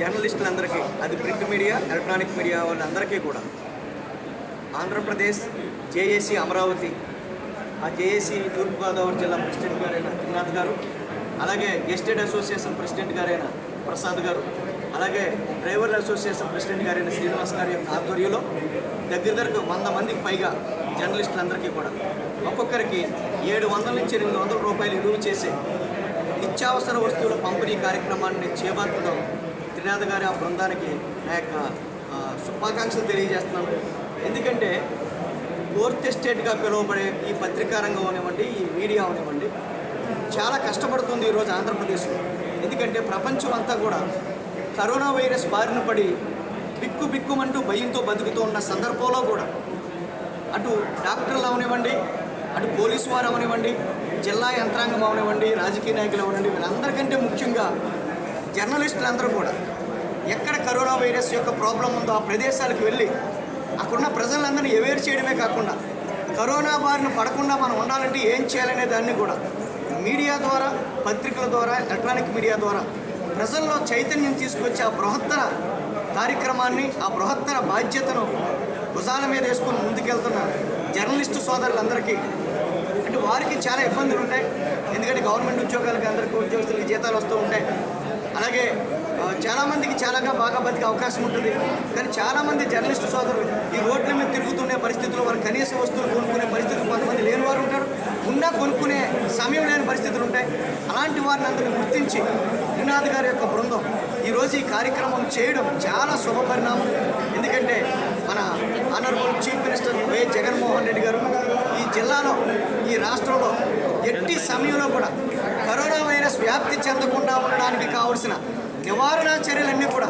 జర్నలిస్టులందరికీ అది print media electronic media వాళ్ళందరికీ కూడా. ఆంధ్రప్రదేశ్ జేఏసీ అమరావతి ఆ జేఏసీ తూర్పుగోదావరి జిల్లా ప్రెసిడెంట్ గారైన త్రినాథ్ గారు అలాగే ఎస్టేట్ అసోసియేషన్ ప్రెసిడెంట్ గారైన ప్రసాద్ గారు అలాగే డ్రైవర్ల అసోసియేషన్ ప్రెసిడెంట్ గారైన శ్రీనివాస్ గారి యొక్క ఆధ్వర్యంలో దగ్గర దగ్గర వంద మందికి పైగా జర్నలిస్టులందరికీ కూడా ఒక్కొక్కరికి ఏడు వందల నుంచి ఎనిమిది వందల రూపాయలు విలువ చేసే నిత్యావసర వస్తువుల పంపిణీ కార్యక్రమాన్ని చేపట్టడం త్రినాథ్ గారి ఆ బృందానికి నా యొక్క శుభాకాంక్షలు తెలియజేస్తున్నాను. ఎందుకంటే ఫోర్త్ ఎస్టేట్గా పిలువబడే ఈ పత్రికా రంగం అవనివ్వండి ఈ మీడియా అవనివ్వండి చాలా కష్టపడుతుంది ఈరోజు ఆంధ్రప్రదేశ్లో. ఎందుకంటే ప్రపంచం అంతా కూడా కరోనా వైరస్ బారిన పడి బిక్కు బిక్కుమంటూ భయంతో బతుకుతూ ఉన్న సందర్భంలో కూడా అటు డాక్టర్లు అవనివ్వండి అటు పోలీసు వారు అవనివ్వండి జిల్లా యంత్రాంగం అవనివ్వండి రాజకీయ నాయకులు అవనివ్వండి వీళ్ళందరికంటే ముఖ్యంగా జర్నలిస్టులందరూ కూడా వైరస్ యొక్క ప్రాబ్లం ఉందో ఆ ప్రదేశాలకు వెళ్ళి అక్కడున్న ప్రజలందరినీ అవేర్ చేయడమే కాకుండా కరోనా బారిన పడకుండా మనం ఉండాలంటే ఏం చేయాలనే దాన్ని కూడా మీడియా ద్వారా పత్రికల ద్వారా ఎలక్ట్రానిక్ మీడియా ద్వారా ప్రజల్లో చైతన్యం తీసుకొచ్చి ఆ బృహత్తర కార్యక్రమాన్ని ఆ బృహత్తర బాధ్యతను భుజాల మీద వేసుకొని ముందుకెళ్తున్న జర్నలిస్టు సోదరులందరికీ అంటే వారికి చాలా ఇబ్బందులు ఉంటాయి ఎందుకంటే గవర్నమెంట్ ఉద్యోగాలకి అందరికీ ఉద్యోగస్తులకి జీతాలు వస్తూ ఉంటాయి. చాలామందికి చాలాగా బాగా బతికే అవకాశం ఉంటుంది. కానీ చాలామంది జర్నలిస్టు సోదరులు ఈ రోడ్ల మీద తిరుగుతున్న పరిస్థితుల్లో వారు కనీస వస్తువులు కొనుక్కునే పరిస్థితులు కొంతమంది లేని వారు ఉంటారు. ఉన్నా కొనుక్కునే సమయం లేని పరిస్థితులు ఉంటాయి. అలాంటి వారిని అందరిని గుర్తించి త్రినాథ్ గారి యొక్క బృందం ఈరోజు ఈ కార్యక్రమం చేయడం చాలా శుభ పరిణామం. ఎందుకంటే మన honourable chief minister Y Jaganmohan Reddy garu ఈ జిల్లాలో ఈ రాష్ట్రంలో ఎట్టి సమయంలో కూడా కరోనా వైరస్ వ్యాప్తి చెందకుండా ఉండడానికి కావలసిన నివారణ చర్యలన్నీ కూడా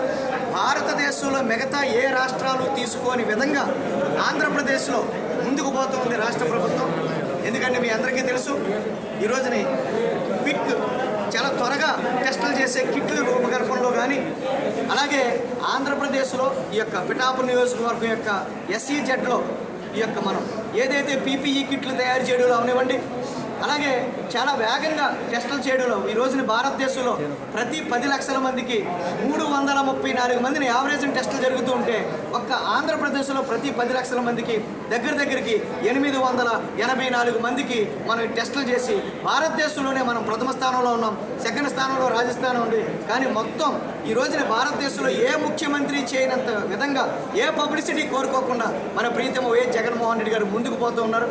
భారతదేశంలో మిగతా ఏ రాష్ట్రాలు తీసుకోని విధంగా ఆంధ్రప్రదేశ్లో ముందుకు పోతుంది రాష్ట్ర ప్రభుత్వం. ఎందుకంటే మీ అందరికీ తెలుసు ఈరోజుని క్విక్ చాలా త్వరగా టెస్టులు చేసే కిట్లు రూపకల్పనలో కానీ అలాగే ఆంధ్రప్రదేశ్లో ఈ యొక్క పిఠాపు నియోజకవర్గం యొక్క ఎస్సీ జెడ్లో ఈ యొక్క మనం ఏదైతే పీపీఈ కిట్లు తయారు చేయడంలో అవనివ్వండి అలాగే చాలా వేగంగా టెస్టులు చేయడంలో ఈ రోజున భారతదేశంలో ప్రతి పది లక్షల మందికి మూడు వందల ముప్పై నాలుగు మందిని యావరేజ్ టెస్టులు జరుగుతూ ఉంటే ఒక్క ఆంధ్రప్రదేశ్లో ప్రతి పది లక్షల మందికి దగ్గర దగ్గరికి ఎనిమిది వందల ఎనభై నాలుగు మందికి మనం టెస్టులు చేసి భారతదేశంలోనే మనం ప్రథమ స్థానంలో ఉన్నాం సెకండ్ స్థానంలో రాజస్థానం ఉంది. కానీ మొత్తం ఈ రోజున భారతదేశంలో ఏ ముఖ్యమంత్రి చేయనంత విధంగా ఏ పబ్లిసిటీ కోరుకోకుండా మన ప్రీతమ వైఎస్ జగన్మోహన్ రెడ్డి గారు ముందుకు పోతూ ఉన్నారు.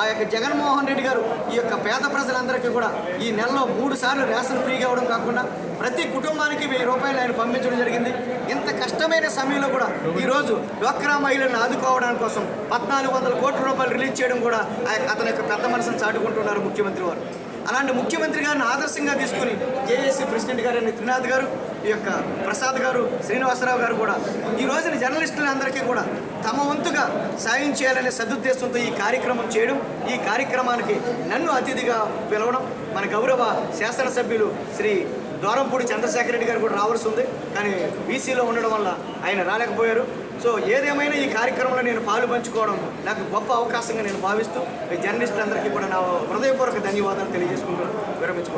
ఆ యొక్క జగన్మోహన్ రెడ్డి గారు ఈ యొక్క పేద ప్రజలందరికీ కూడా ఈ నెలలో మూడు సార్లు రేషన్ ఫ్రీగా ఇవ్వడం కాకుండా ప్రతి కుటుంబానికి వెయ్యి రూపాయలు ఆయన పంపించడం జరిగింది. ఇంత కష్టమైన సమయంలో కూడా ఈరోజు డ్వాక్రా మహిళలను ఆదుకోవడానికి కోసం పద్నాలుగు వందల కోట్ల రూపాయలు రిలీజ్ చేయడం కూడా అతని యొక్క పెద్ద మనసును చాటుకుంటున్నారు ముఖ్యమంత్రి వారు. అలాంటి ముఖ్యమంత్రి గారిని ఆదర్శంగా తీసుకుని జేఏసీ ప్రెసిడెంట్ గారు గారైన త్రినాథ్ గారు ఈ యొక్క ప్రసాద్ గారు శ్రీనివాసరావు గారు కూడా ఈ రోజున జర్నలిస్టులందరికీ కూడా తమ వంతుగా సాయం చేయాలనే సదుద్దేశంతో ఈ కార్యక్రమం చేయడం ఈ కార్యక్రమానికి నన్ను అతిథిగా పిలవడం మన గౌరవ శాసనసభ్యులు శ్రీ దూరంపూడి చంద్రశేఖర రెడ్డి గారు కూడా రావాల్సి ఉంది. కానీ బీసీలో ఉండడం వల్ల ఆయన రాలేకపోయారు. సో ఏదేమైనా ఈ కార్యక్రమంలో నేను పాలు పంచుకోవడం నాకు గొప్ప అవకాశంగా నేను భావిస్తూ ఈ జర్నలిస్టులందరికీ కూడా నా హృదయపూర్వక ధన్యవాదాలు తెలియజేసుకుంటూ విరమించుకోండి